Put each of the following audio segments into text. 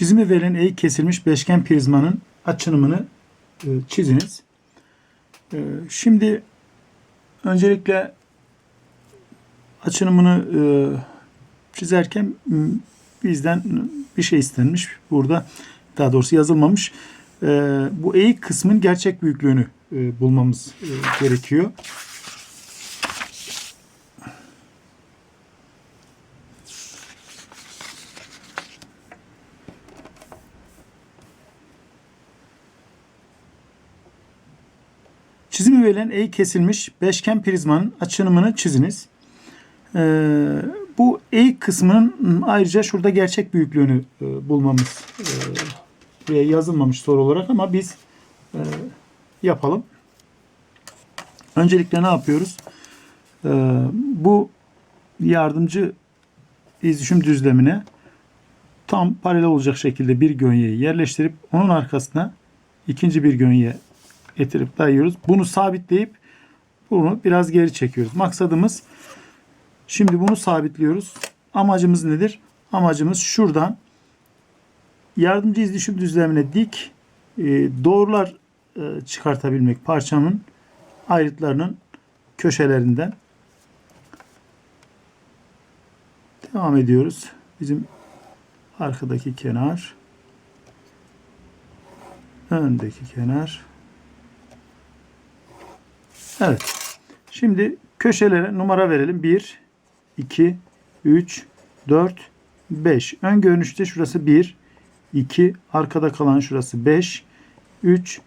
Çizimi verilen eğik kesilmiş beşgen prizmanın açınımını e, çiziniz. E, şimdi öncelikle açınımını e, çizerken bizden bir şey istenmiş. Burada daha doğrusu yazılmamış. Bu eğik kısmın gerçek büyüklüğünü bulmamız gerekiyor. Çizimi verilen eğik kesilmiş beşgen prizmanın açınımını çiziniz. Ee, bu eğik kısmının ayrıca şurada gerçek büyüklüğünü e, bulmamız e, buraya yazılmamış soru olarak ama biz e, yapalım. Öncelikle ne yapıyoruz? Ee, bu yardımcı izdüşüm düzlemine tam paralel olacak şekilde bir gönyeyi yerleştirip onun arkasına ikinci bir gönye getirip dayıyoruz. Bunu sabitleyip bunu biraz geri çekiyoruz. Maksadımız şimdi bunu sabitliyoruz. Amacımız nedir? Amacımız şuradan yardımcı izdüşüm düzlemine dik e, doğrular e, çıkartabilmek parçanın ayrıtlarının köşelerinden. Devam ediyoruz. Bizim arkadaki kenar öndeki kenar Evet. Şimdi köşelere numara verelim. 1, 2, 3, 4, 5. Ön görünüşte şurası 1, 2, arkada kalan şurası 5, 3,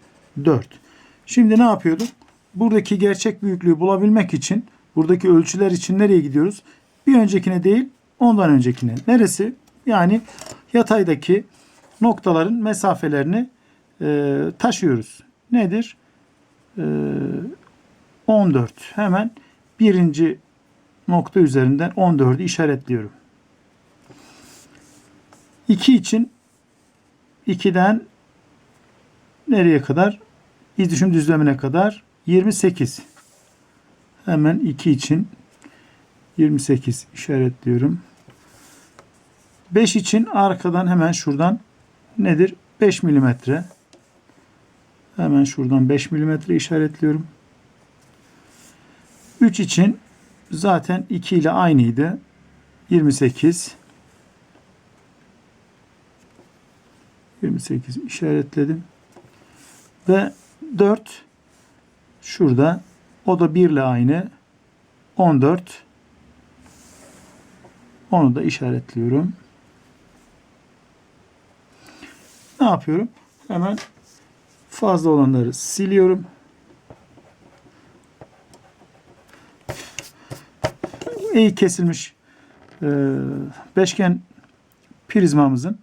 4. Şimdi ne yapıyorduk? Buradaki gerçek büyüklüğü bulabilmek için buradaki ölçüler için nereye gidiyoruz? Bir öncekine değil, ondan öncekine. Neresi? Yani yataydaki noktaların mesafelerini e, taşıyoruz. Nedir? E, 14. Hemen birinci nokta üzerinden 14'ü işaretliyorum. 2 için 2'den nereye kadar? İzdüşüm düzlemine kadar 28. Hemen 2 için 28 işaretliyorum. 5 için arkadan hemen şuradan nedir? 5 milimetre. Hemen şuradan 5 milimetre işaretliyorum. 3 için zaten 2 ile aynıydı. 28 28 işaretledim. Ve 4 şurada o da 1 ile aynı. 14 onu da işaretliyorum. Ne yapıyorum? Hemen fazla olanları siliyorum. Eğik kesilmiş e, beşgen prizmamızın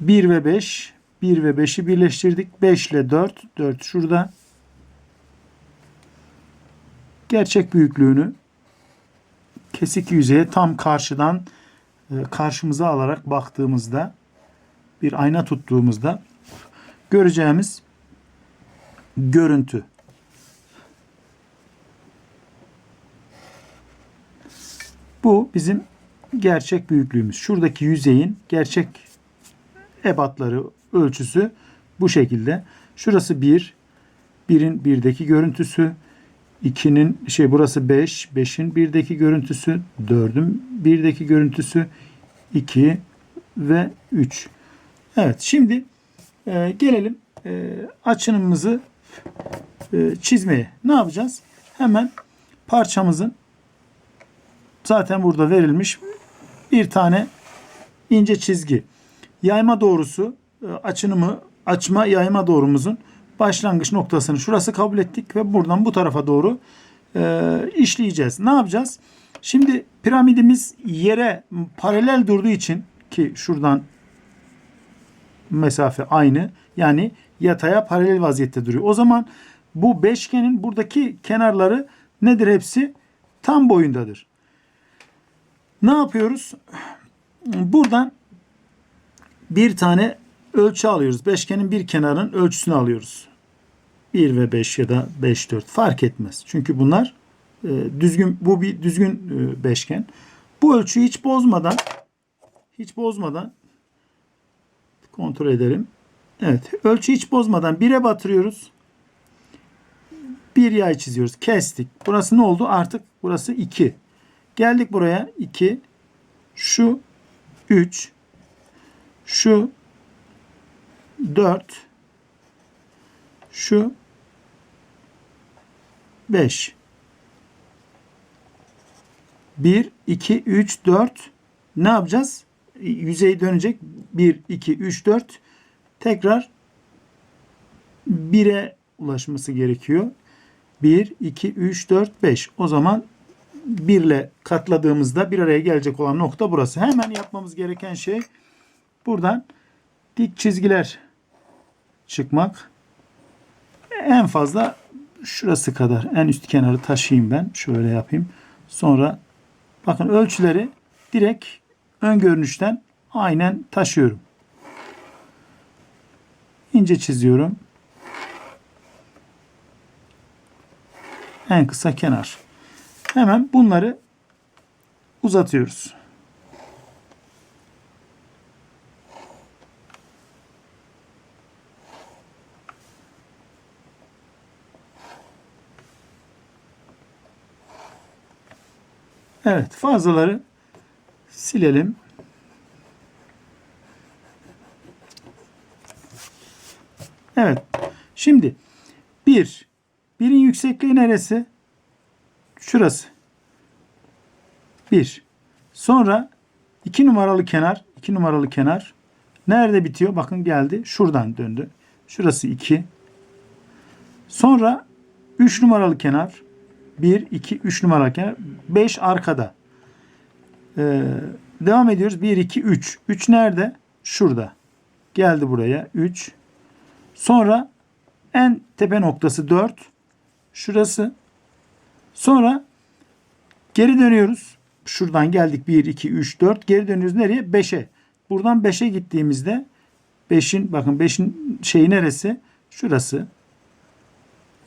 bir ve beş bir ve beşi birleştirdik. 5 ile 4 4 şurada gerçek büyüklüğünü kesik yüzeye tam karşıdan e, karşımıza alarak baktığımızda bir ayna tuttuğumuzda göreceğimiz görüntü. Bu bizim gerçek büyüklüğümüz. Şuradaki yüzeyin gerçek ebatları ölçüsü bu şekilde. Şurası 1, 1'in 1'deki görüntüsü, 2'nin şey burası 5, 5'in 1'deki görüntüsü, 4'ün 1'deki görüntüsü, 2 ve 3. Evet şimdi e, gelelim e, açınımımızı e, çizmeye. Ne yapacağız? Hemen parçamızın zaten burada verilmiş bir tane ince çizgi. Yayma doğrusu e, açınımı açma yayma doğrumuzun başlangıç noktasını şurası kabul ettik ve buradan bu tarafa doğru e, işleyeceğiz. Ne yapacağız? Şimdi piramidimiz yere paralel durduğu için ki şuradan mesafe aynı. Yani yataya paralel vaziyette duruyor. O zaman bu beşgenin buradaki kenarları nedir hepsi? Tam boyundadır. Ne yapıyoruz? Buradan bir tane ölçü alıyoruz. Beşgenin bir kenarının ölçüsünü alıyoruz. 1 ve 5 ya da 5 4 fark etmez. Çünkü bunlar e, düzgün bu bir düzgün e, beşgen. Bu ölçüyü hiç bozmadan hiç bozmadan kontrol edelim. Evet. Ölçü hiç bozmadan 1'e batırıyoruz. Bir yay çiziyoruz. Kestik. Burası ne oldu? Artık burası 2. Geldik buraya 2. Şu 3. Şu 4. Şu 5. 1, 2, 3, 4. Ne yapacağız? Yüzey dönecek. 1, 2, 3, 4. Tekrar 1'e ulaşması gerekiyor. 1, 2, 3, 4, 5. O zaman 1 ile katladığımızda bir araya gelecek olan nokta burası. Hemen yapmamız gereken şey buradan dik çizgiler çıkmak. En fazla şurası kadar en üst kenarı taşıyayım ben. Şöyle yapayım. Sonra bakın ölçüleri direkt ön görünüşten aynen taşıyorum. İnce çiziyorum. En kısa kenar. Hemen bunları uzatıyoruz. Evet fazlaları silelim. Evet. Şimdi bir. Birin yüksekliği neresi? Şurası. Bir. Sonra iki numaralı kenar. iki numaralı kenar. Nerede bitiyor? Bakın geldi. Şuradan döndü. Şurası iki. Sonra üç numaralı kenar. Bir, iki, üç numaralı kenar. Beş arkada. Ee, devam ediyoruz. Bir, iki, üç. Üç nerede? Şurada. Geldi buraya. Üç. Sonra en tepe noktası 4. Şurası. Sonra geri dönüyoruz. Şuradan geldik 1, 2, 3, 4. Geri dönüyoruz nereye? 5'e. Buradan 5'e gittiğimizde 5'in bakın 5'in şeyi neresi? Şurası.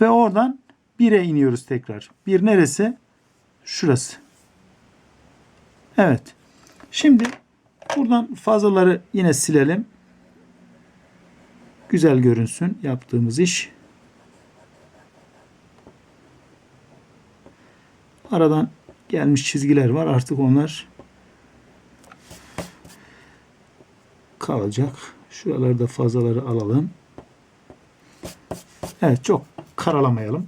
Ve oradan 1'e iniyoruz tekrar. 1 neresi? Şurası. Evet. Şimdi buradan fazlaları yine silelim güzel görünsün yaptığımız iş. Aradan gelmiş çizgiler var. Artık onlar kalacak. Şuralarda fazlaları alalım. Evet çok karalamayalım.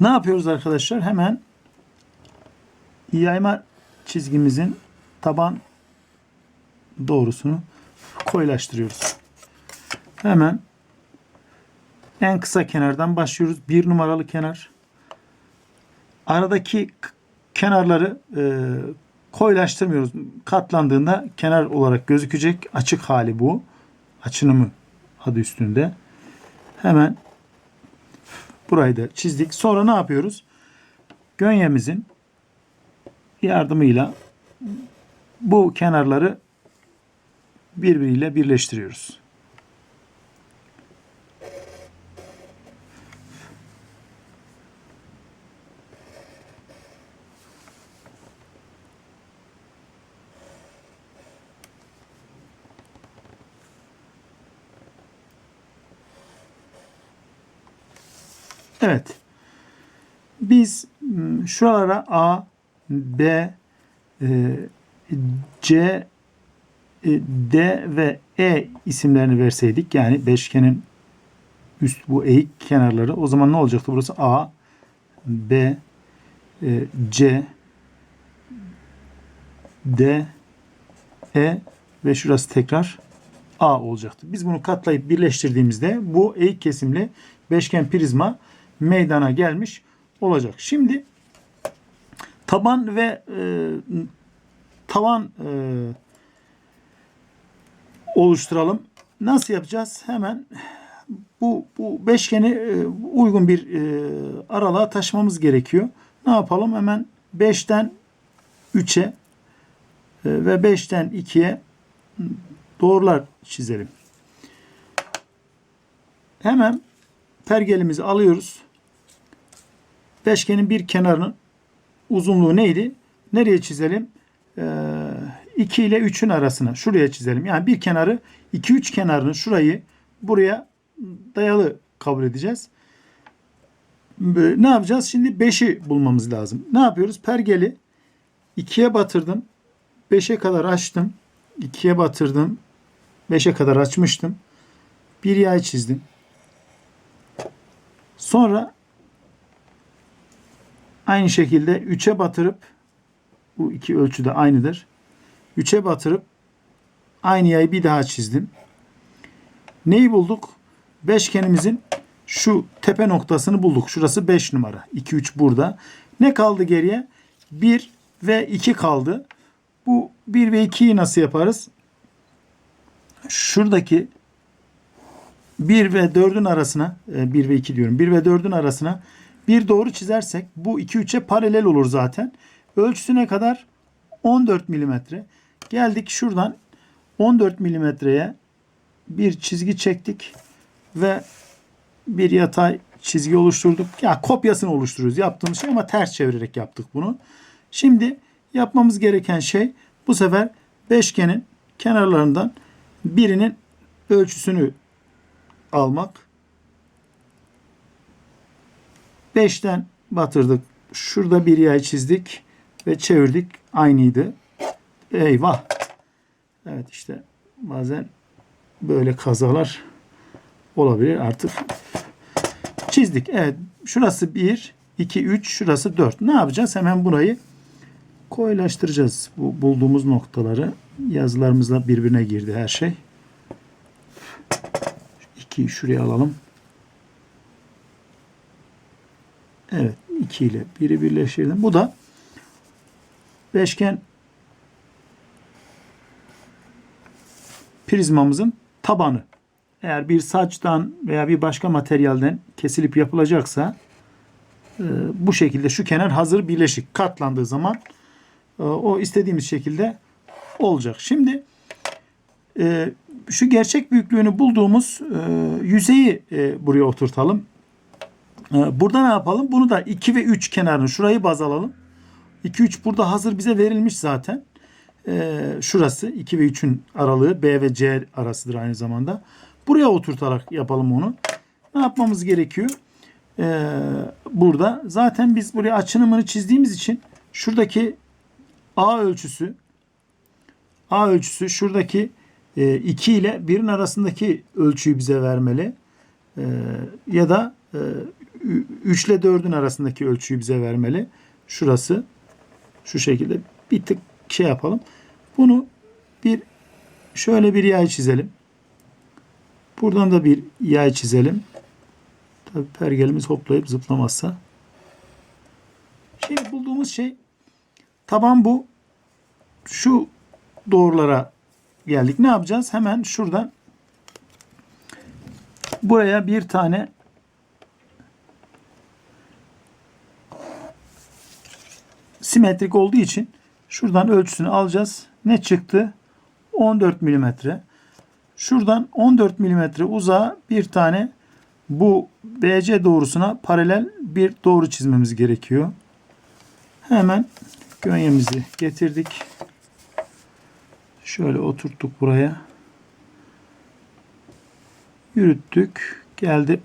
Ne yapıyoruz arkadaşlar? Hemen yayma çizgimizin taban doğrusunu koyulaştırıyoruz. Hemen en kısa kenardan başlıyoruz. Bir numaralı kenar. Aradaki kenarları e, koyulaştırmıyoruz. Katlandığında kenar olarak gözükecek. Açık hali bu. Açınımı adı üstünde. Hemen burayı da çizdik. Sonra ne yapıyoruz? Gönyemizin yardımıyla bu kenarları birbiriyle birleştiriyoruz. Evet. Biz m, şuralara A, B, e, C, e, D ve E isimlerini verseydik yani beşgenin üst bu eğik kenarları o zaman ne olacaktı? Burası A, B, e, C, D, E ve şurası tekrar A olacaktı. Biz bunu katlayıp birleştirdiğimizde bu eğik kesimli beşgen prizma meydana gelmiş olacak. Şimdi taban ve e, tavan e, oluşturalım. Nasıl yapacağız? Hemen bu, bu beşgeni e, uygun bir e, aralığa taşımamız gerekiyor. Ne yapalım? Hemen 5'ten 3'e e, ve 5'ten 2'ye doğrular çizelim. Hemen pergelimizi alıyoruz. Beşgenin bir kenarının uzunluğu neydi? Nereye çizelim? Ee, 2 ile 3'ün arasına. Şuraya çizelim. Yani bir kenarı 2-3 kenarını şurayı buraya dayalı kabul edeceğiz. Ee, Ne yapacağız? Şimdi 5'i bulmamız lazım. Ne yapıyoruz? Pergeli 2'ye batırdım. 5'e kadar açtım. 2'ye batırdım. 5'e kadar açmıştım. Bir yay çizdim. Sonra aynı şekilde 3'e batırıp bu iki ölçü de aynıdır. 3'e batırıp aynı yayı bir daha çizdim. Neyi bulduk? Beşgenimizin şu tepe noktasını bulduk. Şurası 5 numara. 2 3 burada. Ne kaldı geriye? 1 ve 2 kaldı. Bu 1 ve 2'yi nasıl yaparız? Şuradaki 1 ve 4'ün arasına 1 ve 2 diyorum. 1 ve 4'ün arasına bir doğru çizersek bu 2 3'e paralel olur zaten. Ölçüsü ne kadar? 14 milimetre. Geldik şuradan 14 milimetreye bir çizgi çektik ve bir yatay çizgi oluşturduk. Ya kopyasını oluşturuyoruz yaptığımız şey ama ters çevirerek yaptık bunu. Şimdi yapmamız gereken şey bu sefer beşgenin kenarlarından birinin ölçüsünü almak. 5'ten batırdık. Şurada bir yay çizdik ve çevirdik. Aynıydı. Eyvah. Evet işte bazen böyle kazalar olabilir artık. Çizdik. Evet. Şurası 1, 2, 3, şurası 4. Ne yapacağız? Hemen burayı koyulaştıracağız. Bu bulduğumuz noktaları yazılarımızla birbirine girdi her şey. 2'yi şuraya alalım. Evet. 2 ile 1'i birleştirdim. Bu da beşgen prizmamızın tabanı. Eğer bir saçtan veya bir başka materyalden kesilip yapılacaksa e, bu şekilde şu kenar hazır birleşik katlandığı zaman e, o istediğimiz şekilde olacak. Şimdi e, şu gerçek büyüklüğünü bulduğumuz e, yüzeyi e, buraya oturtalım. E, burada ne yapalım? Bunu da 2 ve 3 kenarını şurayı baz alalım. 2 3 burada hazır bize verilmiş zaten. E, şurası 2 ve 3'ün aralığı B ve C arasıdır aynı zamanda. Buraya oturtarak yapalım onu. Ne yapmamız gerekiyor? Ee, burada zaten biz buraya açınımını çizdiğimiz için şuradaki A ölçüsü A ölçüsü şuradaki 2 ile 1'in arasındaki ölçüyü bize vermeli. Ee, ya da e, 3 ile 4'ün arasındaki ölçüyü bize vermeli. Şurası şu şekilde bir tık şey yapalım. Bunu bir şöyle bir yay çizelim. Buradan da bir yay çizelim. Tabi pergelimiz hoplayıp zıplamazsa. Şimdi bulduğumuz şey taban bu. Şu doğrulara geldik. Ne yapacağız? Hemen şuradan buraya bir tane simetrik olduğu için şuradan ölçüsünü alacağız. Ne çıktı? 14 milimetre. Şuradan 14 milimetre uzağa bir tane bu BC doğrusuna paralel bir doğru çizmemiz gerekiyor. Hemen gönyemizi getirdik. Şöyle oturttuk buraya. Yürüttük. Geldi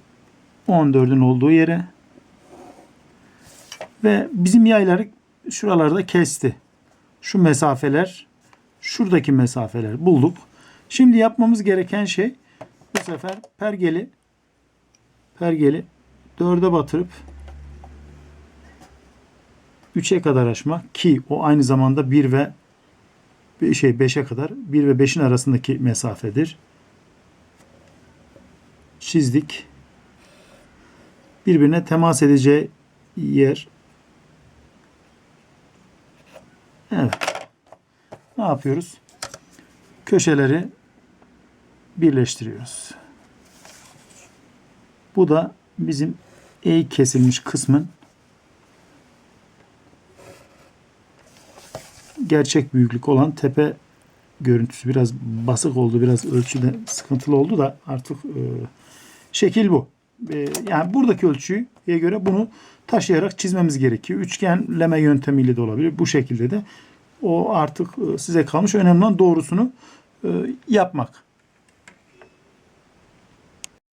14'ün olduğu yere. Ve bizim yayları şuralarda kesti. Şu mesafeler, şuradaki mesafeler bulduk. Şimdi yapmamız gereken şey bu sefer pergeli pergeli 4'e batırıp 3'e kadar açmak ki o aynı zamanda 1 ve şey 5'e kadar 1 ve 5'in arasındaki mesafedir. Çizdik. Birbirine temas edeceği yer. Evet. Ne yapıyoruz? Köşeleri birleştiriyoruz. Bu da bizim eğik kesilmiş kısmın gerçek büyüklük olan tepe görüntüsü biraz basık oldu. Biraz ölçüde sıkıntılı oldu da artık e, şekil bu. e, yani buradaki ölçüye göre bunu taşıyarak çizmemiz gerekiyor. Üçgenleme yöntemiyle de olabilir. Bu şekilde de o artık e, size kalmış. Önemli olan doğrusunu e, yapmak.